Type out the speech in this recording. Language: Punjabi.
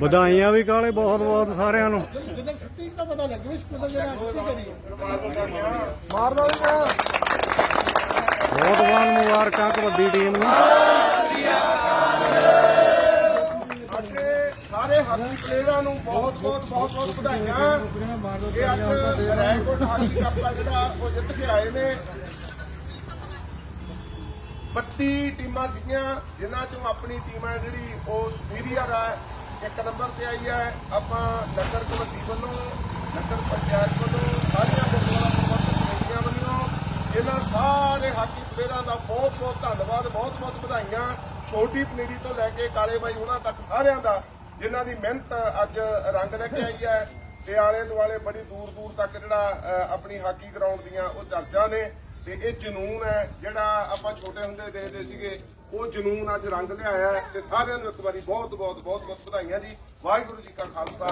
ਵਧਾਈਆਂ ਵੀ ਕਾਲੇ ਬਹੁਤ ਬਹੁਤ ਸਾਰਿਆਂ ਨੂੰ। ਬਹੁਤ ਬਹੁਤ ਮੁਬਾਰਕਾਂ ਕਬੱਡੀ ਟੀਮ ਨੂੰ। ਅਤੇ ਸਾਰੇ ਹਾਕੀ ਪਲੇਅਰਾਂ ਨੂੰ ਬਹੁਤ ਬਹੁਤ ਬਹੁਤ ਬਹੁਤ ਵਧਾਈਆਂ। ਇਹ ਅੱਜ ਰੈਕੋਰਡ ਹਾਕੀ ਕੱਪ ਦਾ ਜਿਹੜਾ ਉਹ ਜਿੱਤ ਕੇ ਆਏ ਨੇ। 32 ਟੀਮਾਂ ਸੀਗੀਆਂ, ਜਿਨ੍ਹਾਂ ਚੋਂ ਆਪਣੀ ਟੀਮ ਹੈ ਜਿਹੜੀ, ਉਹ ਸੁਪੀਰੀਅਰ ਹੈ, ਇੱਕ ਨੰਬਰ ਤੇ ਆਈ ਹੈ। ਆਪਾਂ ਨਗਰ ਕਬੱਡੀ ਵੱਲੋਂ, ਨਗਰ ਪੰਚਾਇਤ ਵੱਲੋਂ, ਸਾਰੀਆਂ ਗੁਰਦੁਆਰਾ ਪ੍ਰਬੰਧਕ ਕਮੇਟੀਆਂ ਵੱਲੋਂ, ਇਹਨਾਂ ਸਾਰੇ ਹਾਕੀ ਪਲੇਅਰਾਂ ਦਾ ਬਹੁਤ ਬਹੁਤ ਧੰਨਵਾਦ, ਬਹੁਤ ਬਹੁਤ ਵਧਾਈਆਂ। ਛੋਟੀ ਪਨੀਰੀ ਤੋਂ ਲੈ ਕੇ ਕਾਲੇ ਬਾਈ ਉਹਨਾਂ ਤੱਕ ਸਾਰਿਆਂ ਦਾ, ਜਿਨ੍ਹਾਂ ਦੀ ਮਿਹਨਤ ਅੱਜ ਰੰਗ ਲੈ ਕੇ ਆਈ ਹੈ। ਤੇ ਆਲੇ ਦੁਆਲੇ ਬੜੀ ਦੂਰ ਦੂਰ ਤੱਕ ਜਿਹੜਾ ਆਪਣੀ ਹਾਕੀ ਗਰਾਊਂਡ ਦੀਆਂ ਉਹ ਚਰਚਾ ਨੇ। ਤੇ ਇਹ ਜਨੂਨ ਹੈ, ਜਿਹੜਾ ਆਪਾਂ ਛੋਟੇ ਹੁੰਦੇ ਦੇਖਦੇ ਸੀਗੇ, ਉਹ ਜਨੂਨ ਅੱਜ ਰੰਗ ਲਿਆਇਆ ਤੇ ਸਾਰਿਆਂ ਨੂੰ ਇੱਕ ਵਾਰੀ ਬਹੁਤ ਬਹੁਤ ਬਹੁਤ ਬਹੁਤ ਵਧਾਈਆਂ ਜੀ। ਵਾਹਿਗੁਰੂ ਜੀ ਕਾ ਖਾਲਸਾ।